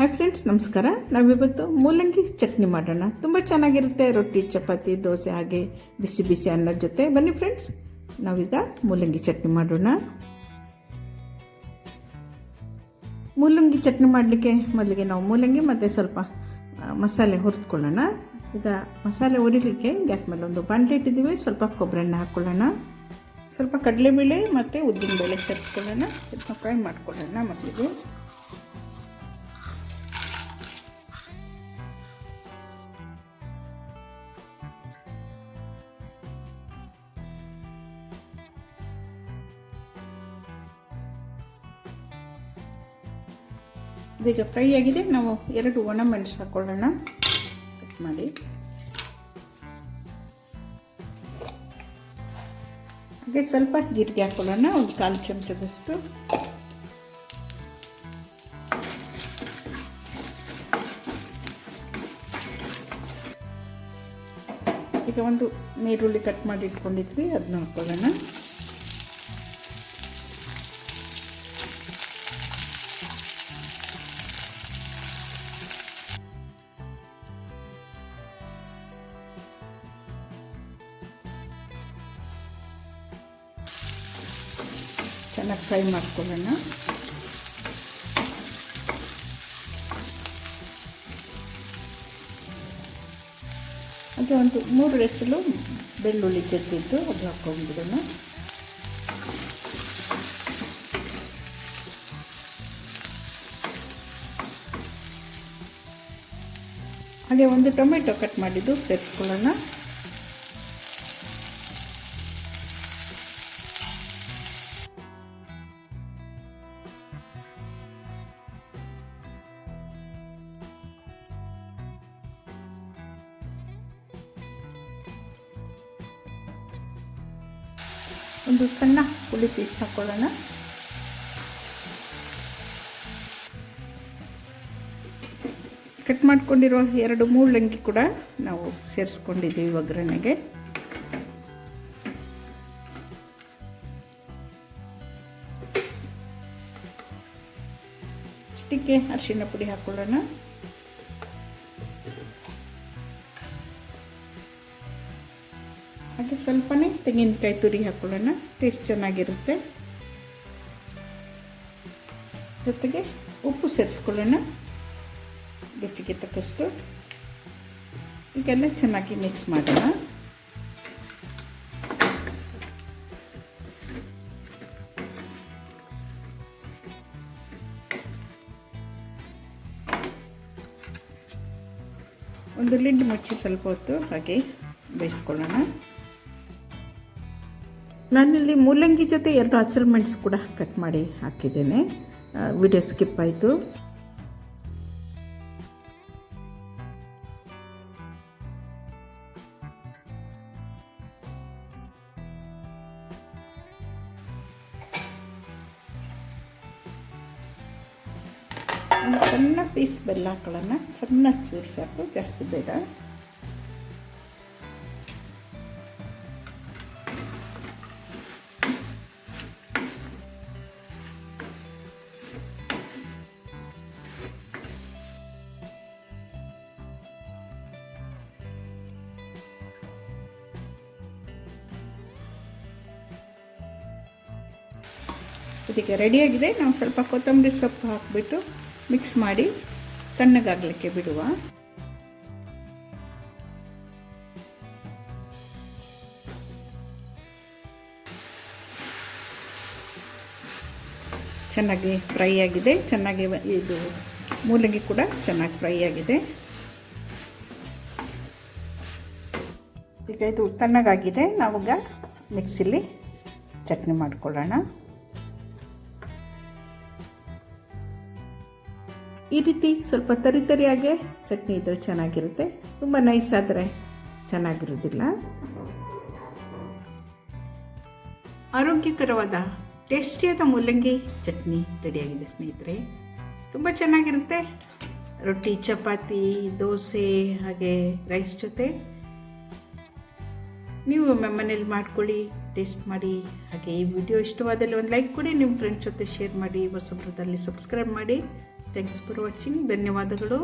Hi friends ನಮಸ್ಕಾರ. ನಾವಿವತ್ತು ಮೂಲಂಗಿ ಚಟ್ನಿ ಮಾಡೋಣ. ತುಂಬ ಚೆನ್ನಾಗಿರುತ್ತೆ. ರೊಟ್ಟಿ, ಚಪಾತಿ, ದೋಸೆ ಹಾಗೆ ಬಿಸಿ ಬಿಸಿ ಅನ್ನದ ಜೊತೆ. ಬನ್ನಿ ಫ್ರೆಂಡ್ಸ್ ನಾವೀಗ ಮೂಲಂಗಿ ಚಟ್ನಿ ಮಾಡೋಣ. ಮೂಲಂಗಿ ಚಟ್ನಿ ಮಾಡಲಿಕ್ಕೆ ಮೊದಲಿಗೆ ನಾವು ಮೂಲಂಗಿ ಮತ್ತು ಸ್ವಲ್ಪ ಮಸಾಲೆ ಹುರಿದುಕೊಳ್ಳೋಣ. ಈಗ ಮಸಾಲೆ ಹುರಿಲಿಕ್ಕೆ ಗ್ಯಾಸ್ ಮೇಲೆ ಒಂದು ಬಾಂಡ್ಲಿ ಇಟ್ಟಿದ್ದೀವಿ. ಸ್ವಲ್ಪ ಕೊಬ್ಬರಿ ಎಣ್ಣೆ ಹಾಕ್ಕೊಳ್ಳೋಣ ಸ್ವಲ್ಪ ಕಡಲೆಬೇಳೆ ಮತ್ತು ಉದ್ದಿನಬೇಳೆ ಸೇರಿಸ್ಕೊಳ್ಳೋಣ. ಸ್ವಲ್ಪ ಫ್ರೈ ಮಾಡ್ಕೊಳ್ಳೋಣ ಮೊದಲಿಗೆ. ಇದೀಗ ಫ್ರೈ ಆಗಿದೆ. ನಾವು ಎರಡು ಒಣ ಮೆಣಸು ಹಾಕೊಳ್ಳೋಣ. ಕಟ್ ಮಾಡಿ. ಹಾಗೆ ಸ್ವಲ್ಪ ಜೀರಿಗೆ ಹಾಕೊಳ್ಳೋಣ. ಒಂದು ಕಾಲು ಚಮಚದಷ್ಟು. ಈಗ ಒಂದು ನೀರುಳ್ಳಿ ಕಟ್ ಮಾಡಿ ಇಟ್ಕೊಂಡಿದ್ವಿ. ಅದನ್ನ ಹಾಕೊಳ್ಳೋಣ. ಚೆನ್ನಾಗಿ ಫ್ರೈ ಮಾಡ್ಕೊಳ್ಳೋಣ. ಹಾಗೆ ಒಂದು ಮೂರು ಎಸಲು ಬೆಳ್ಳುಳ್ಳಿ ಜಜ್ಜಿದ್ದು ಅದು ಹಾಕೊಂಡ್ಬಿಡೋಣ ಹಾಗೆ ಒಂದು ಟೊಮೆಟೊ ಕಟ್ ಮಾಡಿದ್ದು ಸೇರಿಸ್ಕೊಳ್ಳೋಣ. ಒಂದು ಸಣ್ಣ ಹುಳಿ ಪೀಸ್ ಹಾಕೊಳ್ಳೋಣ. ಕಟ್ ಮಾಡ್ಕೊಂಡಿರೋ ಎರಡು ಮೂಲಂಗಿ ಕೂಡ ನಾವು ಸೇರಿಸ್ಕೊಂಡಿದ್ದೀವಿ ಒಗ್ಗರಣೆಗೆ. ಚಿಟಿಕೆ ಅರಿಶಿನ ಪುಡಿ ಹಾಕೊಳ್ಳೋಣ. ಹಾಗೆ ಸ್ವಲ್ಪನೇ ತೆಂಗಿನಕಾಯಿ ತುರಿ ಹಾಕೊಳ್ಳೋಣ. ಟೇಸ್ಟ್ ಚೆನ್ನಾಗಿರುತ್ತೆ. ಜೊತೆಗೆ ಉಪ್ಪು ಸೇರಿಸ್ಕೊಳ್ಳೋಣ. ರುಚಿಗೆ ತಕ್ಕಷ್ಟು. ಈಗೆಲ್ಲ ಚೆನ್ನಾಗಿ ಮಿಕ್ಸ್ ಮಾಡೋಣ. ಒಂದು ಲಿಡ್ ಮುಚ್ಚಿ ಸ್ವಲ್ಪ ಹೊತ್ತು ಹಾಗೆ ಬೇಯಿಸ್ಕೊಳ್ಳೋಣ. ನಾನಿಲ್ಲಿ ಮೂಲಂಗಿ ಜೊತೆ ಎರಡು ಹಸಿರು ಮೆಣಸು ಕೂಡ ಕಟ್ ಮಾಡಿ ಹಾಕಿದ್ದೇನೆ. ವಿಡಿಯೋ ಸ್ಕಿಪ್ ಆಯಿತು. ಸಣ್ಣ ಪೀಸ್ ಬೆಲ್ಲ ಹಾಕೊಳ್ಳೋಣ. ಸಣ್ಣ ಚೂರು ಸಾಕು, ಜಾಸ್ತಿ ಬೇಡ. ಇದಕ್ಕೆ ರೆಡಿಯಾಗಿದೆ. ನಾವು ಸ್ವಲ್ಪ ಕೊತ್ತಂಬರಿ ಸೊಪ್ಪು ಹಾಕಿಬಿಟ್ಟು ಮಿಕ್ಸ್ ಮಾಡಿ ತಣ್ಣಗಾಗಲಿಕ್ಕೆ ಬಿಡುವ. ಚೆನ್ನಾಗಿ ಫ್ರೈ ಆಗಿದೆ. ಚೆನ್ನಾಗಿ ಇದು ಮೂಲಂಗಿ ಕೂಡ ಚೆನ್ನಾಗಿ ಫ್ರೈ ಆಗಿದೆ. ಈಗ ಇದು ತಣ್ಣಗಾಗಿದೆ. ನಾವೀಗ ಮಿಕ್ಸಿಲಿ ಚಟ್ನಿ ಮಾಡ್ಕೊಳ್ಳೋಣ. ಈ ರೀತಿ ಸ್ವಲ್ಪ ತರಿ ತರಿಯಾಗೆ ಚಟ್ನಿ ಇದ್ದರೆ ಚೆನ್ನಾಗಿರುತ್ತೆ. ತುಂಬ ನೈಸ್ ಆದರೆ ಚೆನ್ನಾಗಿರೋದಿಲ್ಲ. ಆರೋಗ್ಯಕರವಾದ, ಟೇಸ್ಟಿಯಾದ ಮೂಲಂಗಿ ಚಟ್ನಿ ರೆಡಿಯಾಗಿದೆ ಸ್ನೇಹಿತರೆ. ತುಂಬ ಚೆನ್ನಾಗಿರುತ್ತೆ. ರೊಟ್ಟಿ, ಚಪಾತಿ, ದೋಸೆ, ಹಾಗೆ ರೈಸ್ ಜೊತೆ. ನೀವು ಮನೇಲಿ ಮಾಡ್ಕೊಳ್ಳಿ, ಟೇಸ್ಟ್ ಮಾಡಿ, ಹಾಗೆ ಈ ವಿಡಿಯೋ ಇಷ್ಟವಾದಲ್ಲಿ ಒಂದು ಲೈಕ್ ಕೊಡಿ, ನಿಮ್ಮ ಫ್ರೆಂಡ್ಸ್ ಜೊತೆ ಶೇರ್ ಮಾಡಿ, ಹೊಸಬ್ರದಲ್ಲಿ ಸಬ್ಸ್ಕ್ರೈಬ್ ಮಾಡಿ. ಥ್ಯಾಂಕ್ಸ್ ಫಾರ್ ವಾಚಿಂಗ್ ಧನ್ಯವಾದಗಳು